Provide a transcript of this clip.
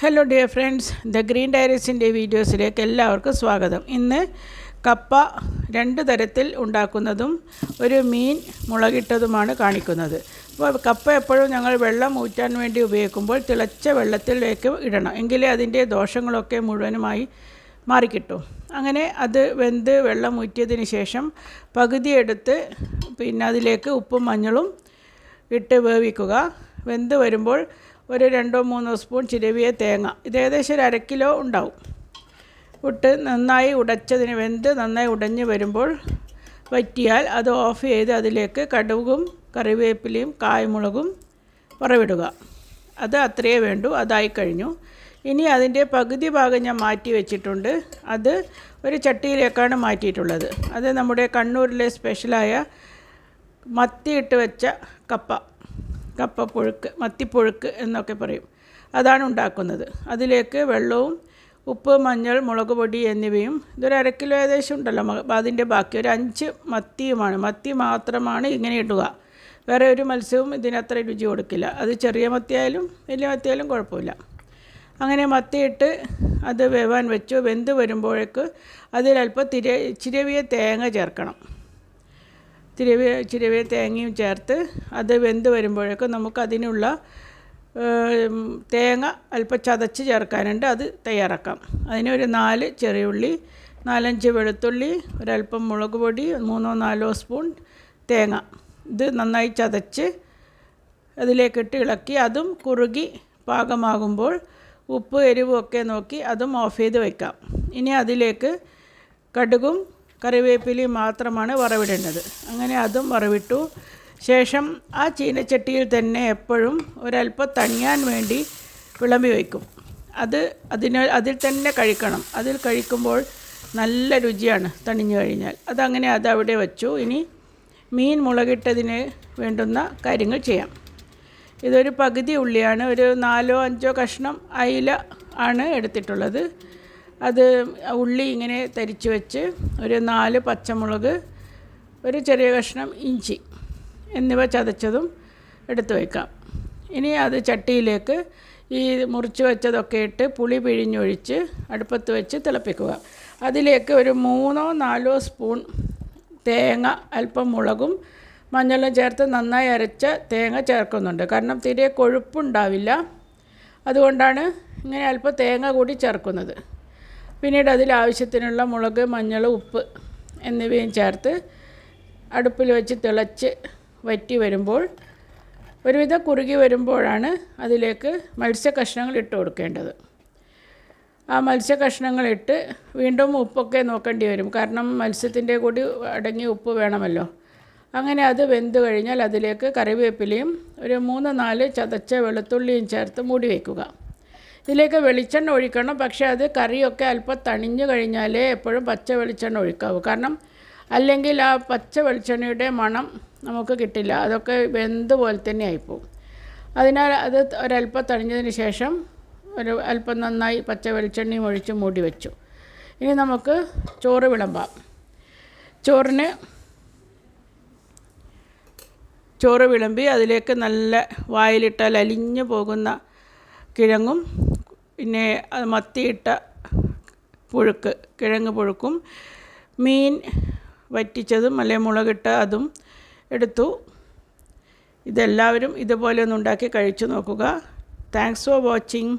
Hello dear friends the green ഡയറീസിന്റെ വീഡിയോസിലേക്ക് എല്ലാവർക്കും സ്വാഗതം. ഇന്ന് കപ്പ രണ്ട് തരത്തിൽ ഉണ്ടാക്കുന്നതും ഒരു മീൻ മുളകിട്ടതുമാണ് കാണിക്കുന്നത്. അപ്പോൾ കപ്പ എപ്പോഴും ഞങ്ങൾ വെള്ളം ഊറ്റാൻ വേണ്ടി ഉപയോഗിക്കുമ്പോൾ തിളച്ച വെള്ളത്തിലേക്ക് ഇടണം. എങ്കിലേ അതിന്റെ ദോഷങ്ങളൊക്കെ മുഴുവനുമായി മാറിക്കിട്ടും. അങ്ങനെ അത് വെന്ത് വെള്ളം ഊറ്റിയതിന് ശേഷം പകുതി എടുത്ത് പിന്നെ അതിലേക്ക് ഉപ്പും മഞ്ഞളും ഇട്ട് വേവിക്കുക. വെന്ത് വരുമ്പോൾ ഒരു രണ്ടോ മൂന്നോ സ്പൂൺ ചിരവിയ തേങ്ങ. ഇത് ഏകദേശം ഒരു അരക്കിലോ കിലോ ഉണ്ടാവും. ഇട്ട് നന്നായി ഉടച്ചതിന് വെന്ത് നന്നായി ഉടഞ്ഞ് വരുമ്പോൾ വറ്റിയാൽ അത് ഓഫ് ചെയ്ത് അതിലേക്ക് കടുകും കറിവേപ്പിലയും കായ്മുളകും പുറവിടുക അത് അത്രയേ വേണ്ടൂ അതായി കഴിഞ്ഞു. ഇനി അതിന്റെ പകുതി ഭാഗം ഞാൻ മാറ്റി വെച്ചിട്ടുണ്ട്. അത് ഒരു ചട്ടിയിലേക്കാണ് മാറ്റിയിട്ടുള്ളത്. അത് നമ്മുടെ കണ്ണൂരിലെ സ്പെഷ്യലായ മത്തിയിട്ട് വെച്ച കപ്പ. കപ്പപ്പുഴുക്ക് മത്തിപ്പുഴുക്ക് എന്നൊക്കെ പറയും. അതാണ് ഉണ്ടാക്കുന്നത്. അതിലേക്ക് വെള്ളവും ഉപ്പ് മഞ്ഞൾ മുളക് പൊടി എന്നിവയും ഇതൊരു അര കിലോ ഏകദേശം ഉണ്ടല്ലോ. അതിന്റെ ബാക്കി ഒരു അഞ്ച് മത്തിയുമാണ്. മത്തി മാത്രമാണ് ഇങ്ങനെ ഇടുക. വേറെ ഒരു മത്സ്യവും ഇതിനത്ര രുചി കൊടുക്കില്ല. അത് ചെറിയ മത്തിയായാലും വലിയ മത്തിയായാലും കുഴപ്പമില്ല. അങ്ങനെ മത്തിയിട്ട് അത് വേവാൻ വെച്ചു. വെന്ത് വരുമ്പോഴേക്ക് അതിലൽപ്പം തിര ചിരവിയ തേങ്ങ ചേർക്കണം. ചിരവിയ ചിരവിയ തേങ്ങയും ചേർത്ത് അത് വെന്ത് വരുമ്പോഴേക്കും നമുക്കതിനുള്ള തേങ്ങ അല്പം ചതച്ച് ചേർക്കാനുണ്ട്. അത് തയ്യാറാക്കാം. അതിനൊരു നാല് ചെറിയുള്ളി നാലഞ്ച് വെളുത്തുള്ളി ഒരല്പം മുളക് പൊടി മൂന്നോ നാലോ സ്പൂൺ തേങ്ങ. ഇത് നന്നായി ചതച്ച് അതിലേക്കിട്ട് ഇളക്കി അതും കുറുകി പാകമാകുമ്പോൾ ഉപ്പ് എരിവും ഒക്കെ നോക്കി അതും ഓഫ് ചെയ്ത് വയ്ക്കാം ഇനി അതിലേക്ക് കടുകും കറിവേപ്പിലയും മാത്രമാണ് വറവിടേണ്ടത്. അങ്ങനെ അതും വറവിട്ടു. ശേഷം ആ ചീനച്ചട്ടിയിൽ തന്നെ എപ്പോഴും ഒരല്പം തണിയാൻ വേണ്ടി വിളമ്പി വയ്ക്കും. അത് അതിന് അതിൽ തന്നെ കഴിക്കണം. അതിൽ കഴിക്കുമ്പോൾ നല്ല രുചിയാണ് തണിഞ്ഞു കഴിഞ്ഞാൽ. അതങ്ങനെ അതവിടെ വച്ചു. ഇനി മീൻ മുളകിട്ടതിന് വേണ്ടുന്ന കാര്യങ്ങൾ ചെയ്യാം. ഇതൊരു പകുതി ഉള്ളിയാണ്. ഒരു നാലോ അഞ്ചോ കഷ്ണം അയില ആണ് എടുത്തിട്ടുള്ളത്. അത് ഉള്ളി ഇങ്ങനെ തരിച്ച് വെച്ച് ഒരു നാല് പച്ചമുളക് ഒരു ചെറിയ കഷ്ണം ഇഞ്ചി എന്നിവ ചതച്ചതും എടുത്തു വയ്ക്കാം ഇനി അത് ചട്ടിയിലേക്ക് ഈ മുറിച്ച് വെച്ചതൊക്കെ ഇട്ട് പുളി പിഴിഞ്ഞൊഴിച്ച് അടുപ്പത്ത് വെച്ച് തിളപ്പിക്കുക. അതിലേക്ക് ഒരു മൂന്നോ നാലോ സ്പൂൺ തേങ്ങ അല്പം മുളകും മഞ്ഞളും ചേർത്ത് നന്നായി അരച്ച തേങ്ങ ചേർക്കുന്നുണ്ട്. കാരണം തീരെ കൊഴുപ്പുണ്ടാവില്ല അതുകൊണ്ടാണ് ഇങ്ങനെ അല്പം തേങ്ങ കൂടി ചേർക്കുന്നത്. പിന്നീട് അതിൽ ആവശ്യത്തിനുള്ള മുളക് മഞ്ഞൾ ഉപ്പ് എന്നിവയും ചേർത്ത് അടുപ്പിൽ വെച്ച് തിളച്ച് വറ്റി വരുമ്പോൾ ഒരുവിധം കുറുകി വരുമ്പോഴാണ് അതിലേക്ക് മത്സ്യ കഷ്ണങ്ങൾ ഇട്ട് കൊടുക്കേണ്ടത്. ആ മത്സ്യ കഷ്ണങ്ങളിട്ട് വീണ്ടും ഉപ്പൊക്കെ നോക്കേണ്ടി വരും. കാരണം മത്സ്യത്തിന്റെ കൂടി അടങ്ങിയ ഉപ്പ് വേണമല്ലോ. അങ്ങനെ അത് വെന്ത് കഴിഞ്ഞാൽ അതിലേക്ക് കറിവേപ്പിലയും ഒരു മൂന്ന് നാല് ചതച്ച വെളുത്തുള്ളിയും ചേർത്ത് മൂടി വയ്ക്കുക. ഇതിലേക്ക് വെളിച്ചെണ്ണ ഒഴിക്കണം. പക്ഷേ അത് കറിയൊക്കെ അല്പം തണിഞ്ഞു കഴിഞ്ഞാലേ എപ്പോഴും പച്ച വെളിച്ചെണ്ണ ഒഴിക്കാവൂ. കാരണം അല്ലെങ്കിൽ ആ പച്ച വെളിച്ചെണ്ണയുടെ മണം നമുക്ക് കിട്ടില്ല. അതൊക്കെ വെന്ത് പോലെ തന്നെ ആയിപ്പോവും. അതിനാൽ അത് ഒരല്പം തണിഞ്ഞതിന് ശേഷം ഒരു അല്പം നന്നായി പച്ച വെളിച്ചെണ്ണയും ഒഴിച്ച് മൂടി വെച്ചു. ഇനി നമുക്ക് ചോറ് വിളമ്പാം. ചോറിന് ചോറ് വിളമ്പി അതിലേക്ക് നല്ല വായിലിട്ടാൽ അലിഞ്ഞു പോകുന്ന കിഴങ്ങും പിന്നെ അത് മത്തിയിട്ട പുഴുക്ക് കിഴങ്ങ് പുഴുക്കും മീൻ വറ്റിച്ചതും അല്ലെ മുളകിട്ട അതും എടുത്തു. ഇതെല്ലാവരും ഇതുപോലെ ഒന്ന് ഉണ്ടാക്കി കഴിച്ചു നോക്കുക. Thanks for watching